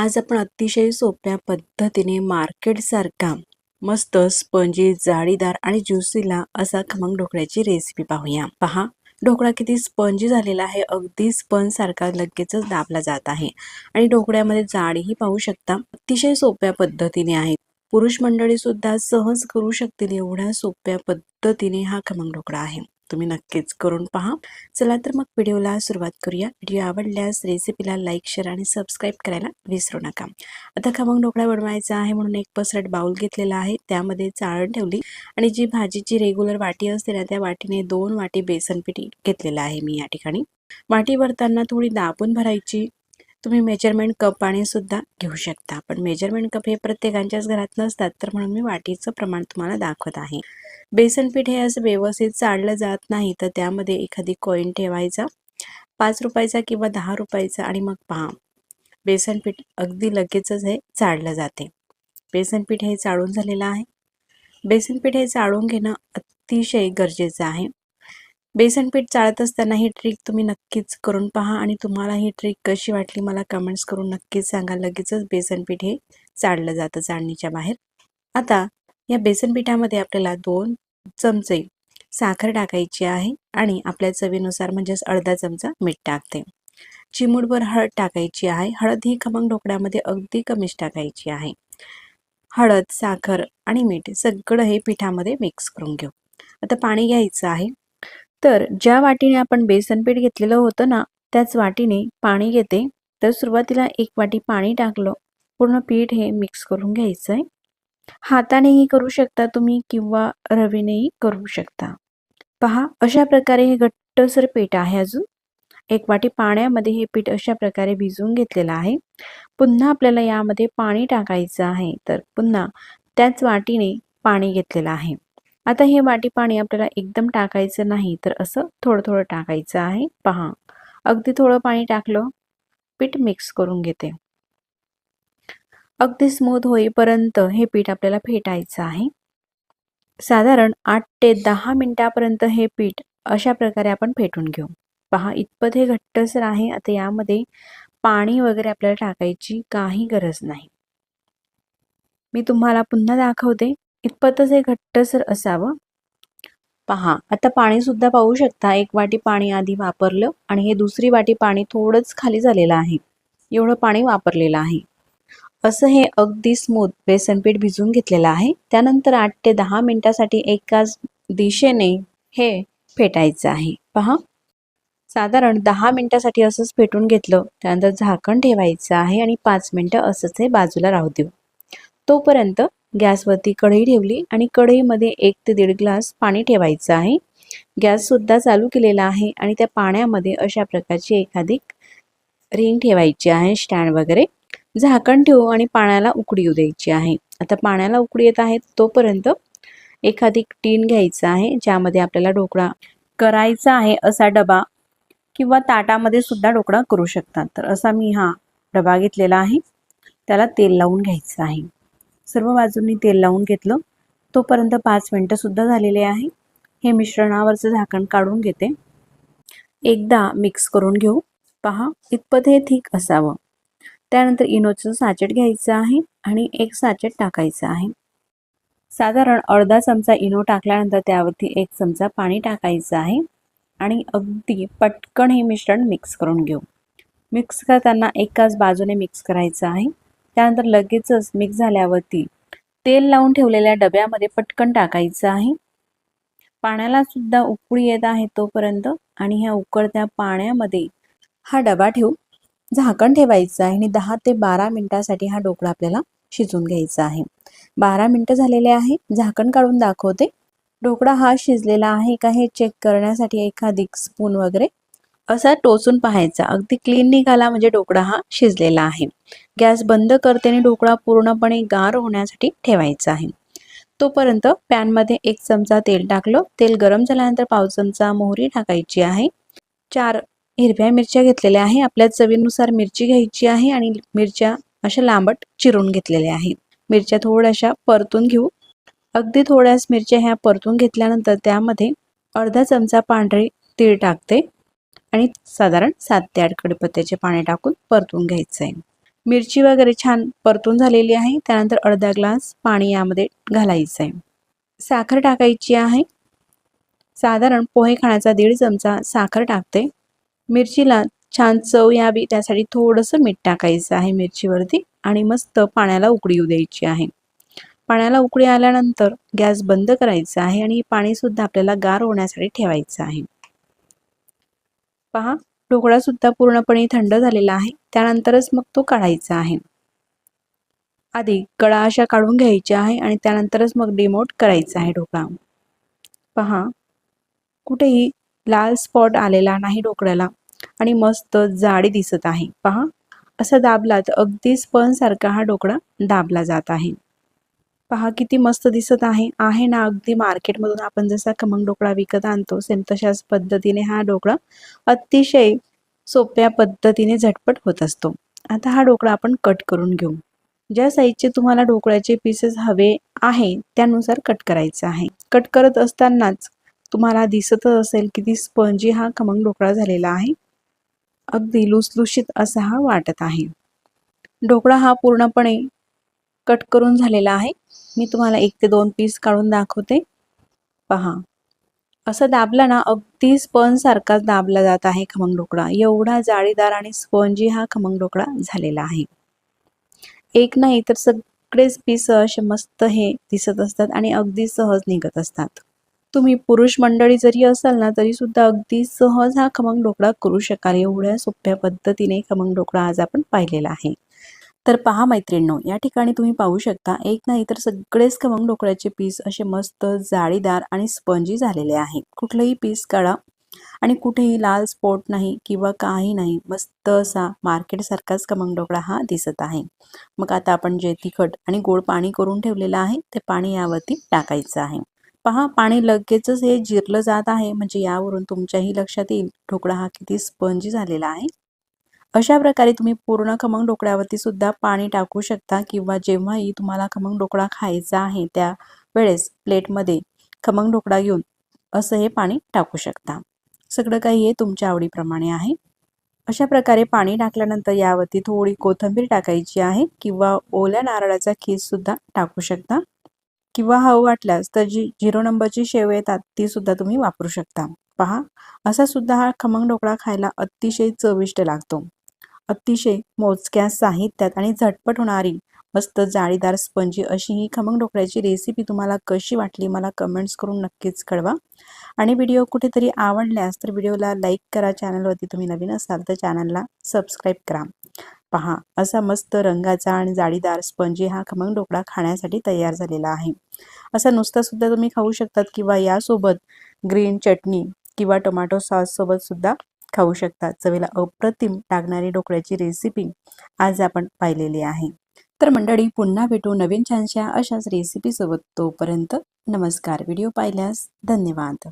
आज आपण अतिशय सोप्या पद्धतीने मार्केटसारखा मस्त स्पंजी जाळीदार आणि ज्युसीला असा खमंग ढोकळ्याची रेसिपी पाहूया. पहा ढोकळा किती स्पंजी झालेला आहे. अगदी स्पंज सारखा लगेचच दाबला जात आहे. आणि ढोकळ्यामध्ये जाळीही पाहू शकता. अतिशय सोप्या पद्धतीने आहे. पुरुष मंडळी सुद्धा सहज करू शकतील एवढ्या सोप्या पद्धतीने हा खमंग ढोकळा आहे. तुम्ही नक्कीच करून पहा. चला तर मग व्हिडिओला सुरुवात करूया. व्हिडिओ आवडल्यास रेसिपीला लाईक शेअर आणि सबस्क्राईब करायला विसरू नका. आता खमंग ढोकळा बनवायचा आहे म्हणून एक पसरट बाउल घेतलेला आहे. त्यामध्ये चाळण ठेवली आणि जी भाजीची रेग्युलर वाटी असते ना त्या वाटीने दोन वाटी बेसन पीठ घेतलेलं आहे मी या ठिकाणी. वाटी भरताना थोडी दाबून भरायची. तुम्ही मेजरमेंट कप आणि सुद्धा घेऊ शकता. पण मेजरमेंट कप हे प्रत्येकांच्याच घरात नसतात तर म्हणून मी वाटीचं प्रमाण तुम्हाला दाखवत आहे. बेसन पीठ हे असं व्यवस्थित चाळलं जात नाही तर त्यामध्ये एखादी कॉईन ठेवायचा. पाच रुपयाचा किंवा दहा रुपयाचा आणि मग पहा. बेसन पीठ अगदी लगेचच हे चाळलं जाते. बेसन पीठ हे चाळून झालेलं आहे. बेसन पीठ हे चाळून घेणं अतिशय गरजेचं आहे. बेसन पीठ चाळत असताना ही ट्रिक तुम्ही नक्कीच करून पहा आणि तुम्हाला ही ट्रिक कशी वाटली मला कमेंट्स करून नक्कीच सांगा. लगेचच बेसन पीठ हे चाळलं जातं चाळणीच्या बाहेर. आता या बेसन पिठामध्ये आपल्याला दोन चमचे साखर टाकायची आहे आणि आपल्या चवीनुसार म्हणजेच अर्धा चमचा मीठ टाकते. चिमूटभर हळद टाकायची आहे. हळद ही खमंग ढोकळ्यामध्ये अगदी कमीच टाकायची आहे. हळद साखर आणि मीठ सगळं हे पिठामध्ये मिक्स करून घेऊ. आता पाणी घ्यायचं आहे. तर ज्या वाटीने आपण बेसन पीठ घेतलेलं होतं ना त्याच वाटीने पाणी घेते. तर सुरुवातीला एक वाटी पाणी टाकलं. पूर्ण पीठ हे मिक्स करून घ्यायचं आहे हातानेही करू शकता तुम्ही किंवा रवीनेही करू शकता. पहा अशा प्रकारे हे घट्टसर पीठ आहे अजून. एक वाटी पाण्यामध्ये हे पीठ अशा प्रकारे भिजवून घेतलेलं आहे. पुन्हा आपल्याला यामध्ये पाणी टाकायचं आहे. तर पुन्हा त्याच वाटीने पाणी घेतलेलं आहे. आता हे वाटी पाणी आपल्याला एकदम टाकायचं नाही तर असं थोडं थोडं टाकायचं आहे. पहा अगदी थोडं पाणी टाकलं पीठ मिक्स करून घेते. अगदी स्मूथ होईपर्यंत हे पीठ आपल्याला फेटायचं आहे. साधारण आठ ते दहा मिनटापर्यंत हे पीठ अशा प्रकारे आपण फेटून घेऊ. पहा इतपत हे घट्टसर आहे आता यामध्ये पाणी वगैरे आपल्याला टाकायची काही गरज नाही. मी तुम्हाला पुन्हा दाखवते. इतपतच हे घट्टसर असावं पहा आता पाणी सुद्धा पाहू शकता एक वाटी पाणी आधी वापरलं आणि हे दुसरी वाटी पाणी थोडंच खाली झालेलं आहे. एवढं पाणी वापरलेलं आहे. असं हे अगदी स्मूथ बेसनपीठ भिजून घेतलेलं आहे. त्यानंतर आठ ते दहा मिनिटासाठी एकाच दिशेने हे फेटायचं आहे. पहा. साधारण दहा मिनिटासाठी असंच फेटून घेतलं. त्यानंतर झाकण ठेवायचं आहे आणि पाच मिनटं असंच हे बाजूला राहू देऊ. तोपर्यंत गॅसवरती कढई ठेवली आणि कढईमध्ये एक ते दीड ग्लास पाणी ठेवायचं आहे. गॅससुद्धा चालू केलेला आहे आणि त्या पाण्यामध्ये अशा प्रकारची एखादी रिंग ठेवायची आहे स्टँड वगैरे. झाकण ठेवू आणि पाण्याला उकडी येऊ द्यायची आहे. आता पाण्याला उकडी येत आहे तोपर्यंत एखादी टीन घ्यायचं आहे ज्यामध्ये आपल्याला ढोकळा करायचा आहे असा डबा किंवा ताटामध्ये सुद्धा ढोकळा करू शकतात तर असा मी हा डबा घेतलेला आहे. त्याला तेल लावून घ्यायचं आहे. सर्व बाजूंनी तेल लावून घेतलं. तोपर्यंत पाच मिनटंसुद्धा झालेले आहे. हे मिश्रणावरचं झाकण काढून घेते. एकदा मिक्स करून घेऊ. पहा इतपत हे ठीक असावं. त्यानंतर इनोचं साचेट घ्यायचं आहे आणि एक साचेट टाकायचं आहे. साधारण अर्धा चमचा इनो टाकल्यानंतर त्यावरती एक चमचा पाणी टाकायचं आहे आणि अगदी पटकन हे मिश्रण मिक्स करून घेऊ. मिक्स करताना एकाच बाजूने मिक्स करायचं आहे. त्यानंतर लगेचच मिक्स झाल्यावरती तेल लावून ठेवलेल्या डब्यामध्ये पटकन टाकायचं आहे. पाण्याला सुद्धा उकळी येत आहे तोपर्यंत आणि ह्या उकळत्या पाण्यामध्ये हा डबा ठेवू झाकण ठेवायचं आहे आणि दहा ते बारा मिनिटासाठी हा ढोकळा आपल्याला शिजून घ्यायचा आहे. बारा मिनटं झालेले आहे. झाकण काढून दाखवते. ढोकळा हा शिजलेला आहे का हे चेक करण्यासाठी एखादी स्पून वगैरे असा टोचून पाहायचा. अगदी क्लीन निघाला म्हणजे ढोकळा हा शिजलेला आहे. गॅस बंद करते आणि ढोकळा पूर्णपणे गार होण्यासाठी ठेवायचा आहे. तोपर्यंत पॅनमध्ये एक चमचा तेल टाकलं. तेल गरम झाल्यानंतर पाव चमचा मोहरी टाकायची आहे. चार हिरव्या मिरच्या घेतलेल्या आहे. आपल्या चवीनुसार मिरची घ्यायची आहे आणि मिरच्या अशा लांबट चिरून घेतलेल्या आहेत मिरच्या थोड्याशा परतून घेऊ. अगदी थोड्याच मिरच्या ह्या परतून घेतल्यानंतर त्यामध्ये अर्धा चमचा पांढरे तीळ टाकते. आणि साधारण सात ते आठ कडीपत्त्याचे पाणी टाकून परतून घ्यायचं आहे मिरची वगैरे छान परतून झालेली आहे. त्यानंतर अर्धा ग्लास पाणी यामध्ये घालायचं आहे साखर टाकायची आहे. साधारण पोहे खाण्याचा दीड चमचा साखर टाकते. मिरचीला छान चव यावी त्यासाठी थोडंसं मीठ टाकायचं आहे मिरचीवरती आणि मस्त पाण्याला उकळी येऊ द्यायची आहे. पाण्याला उकळी आल्यानंतर गॅस बंद करायचा आहे आणि पाणीसुद्धा आपल्याला गार होण्यासाठी ठेवायचं आहे. पहा ढोकळा सुद्धा पूर्णपणे थंड झालेला आहे. त्यानंतरच मग तो काढायचा आहे. आधी कळा अशा काढून घ्यायच्या आहे आणि त्यानंतरच मग डिमोट करायचा आहे ढोकळा. पहा कुठेही लाल स्पॉट आलेला नाही ढोकळ्याला आणि मस्त जाडी दिसत आहे. पहा असं दाबला तर अगदी स्पनसारखा हा ढोकळा दाबला जात आहे. पहा किती मस्त दिसत आहे आहे ना अगदी मार्केटमधून आपण जसा खमंग ढोकळा विकत आणतो सेम तशाच पद्धतीने हा ढोकळा अतिशय सोप्या पद्धतीने झटपट होत असतो. आता हा ढोकळा आपण कट करून घेऊ. ज्या साईजचे तुम्हाला ढोकळ्याचे पीसेस हवे आहे त्यानुसार कट करायचं आहे. कट करत असतानाच तुम्हाला दिसतच असेल किती स्पंजी हा खमंग ढोकळा झालेला आहे. अगदी लुसलुशीत असा हा वाटत आहे. ढोकळा हा पूर्णपणे कट करून झालेला आहे. मी तुम्हाला एक ते दोन पीस काढून दाखवते. पहा. असं दाबला ना अगदी स्पंज सारखाच दाबला जात आहे खमंग ढोकळा. एवढा जाळीदार आणि स्पंजी हा खमंग ढोकळा झालेला आहे. एक नाही तर सगळेच पीस असे मस्त हे दिसत असतात आणि अगदी सहज निघत असतात. तुम्ही पुरुष मंडळी जरी असाल ना तरी सुद्धा अगदी सहज हा खमंग ढोकळा करू शकाल. एवढ्या सोप्या पद्धतीने खमंग ढोकळा आज आपण पाहिलेला आहे. तर पहा मैत्रिणींनो या ठिकाणी तुम्ही पाहू शकता एक नाही तर सगळेच खमंग ढोकळ्याचे पीस असे मस्त जाळीदार आणि स्पंजी झालेले आहे कुठलंही पीस काढा आणि कुठेही लाल स्पॉट नाही किंवा काही नाही मस्त असा मार्केटसारखाच खमंग ढोकळा हा दिसत आहे. मग आता आपण जे तिखट आणि गोड पाणी करून ठेवलेलं आहे ते पाणी यावरती टाकायचं आहे. पहा पाणी लगेचच हे जिरलं जात आहे म्हणजे यावरून तुमच्याही लक्षात येईल ढोकळा हा किती स्पंजी झालेला आहे. अशा प्रकारे तुम्ही पूर्ण खमंग ढोकळ्यावरती सुद्धा पाणी टाकू शकता किंवा जेव्हाही तुम्हाला खमंग ढोकळा खायचा आहे त्या वेळेस प्लेटमध्ये खमंग ढोकळा घेऊन असं हे पाणी टाकू शकता. सगळं काही हे तुमच्या आवडीप्रमाणे आहे. अशा प्रकारे पाणी टाकल्यानंतर यावरती थोडी कोथिंबीर टाकायची आहे किंवा ओल्या नारळाचा खीससुद्धा टाकू शकता. किंवा हवं वाटल्यास तर जी झिरो नंबरची शेव येतात ती सुद्धा तुम्ही वापरू शकता. पहा असा सुद्धा हा खमंग ढोकळा खायला अतिशय चविष्ट लागतो. अतिशय मोजक्या साहित्यात आणि झटपट होणारी मस्त जाळीदार स्पंजी अशी ही खमंग ढोकळ्याची रेसिपी तुम्हाला कशी वाटली मला कमेंट्स करून नक्कीच कळवा. आणि व्हिडिओ कुठेतरी आवडल्यास तर व्हिडिओला लाईक करा चॅनलवरती तुम्ही नवीन असाल तर चॅनलला सबस्क्राईब करा. पहा असा मस्त रंगाचा आणि जाळीदार स्पंजी हा खमंग ढोकळा खाण्यासाठी तयार झालेला आहे. असा नुसता सुद्धा तुम्ही खाऊ शकतात किंवा यासोबत ग्रीन चटणी किंवा टोमॅटो सॉससोबत सुद्धा खाऊ शकता चवीला अप्रतिम लागणारी ढोकळ्याची रेसिपी आज आपण पाहिलेली आहे. तर मंडळी पुन्हा भेटू नवीन छानशा अशाच रेसिपीसोबत तोपर्यंत नमस्कार. व्हिडिओ पाहिल्यास धन्यवाद.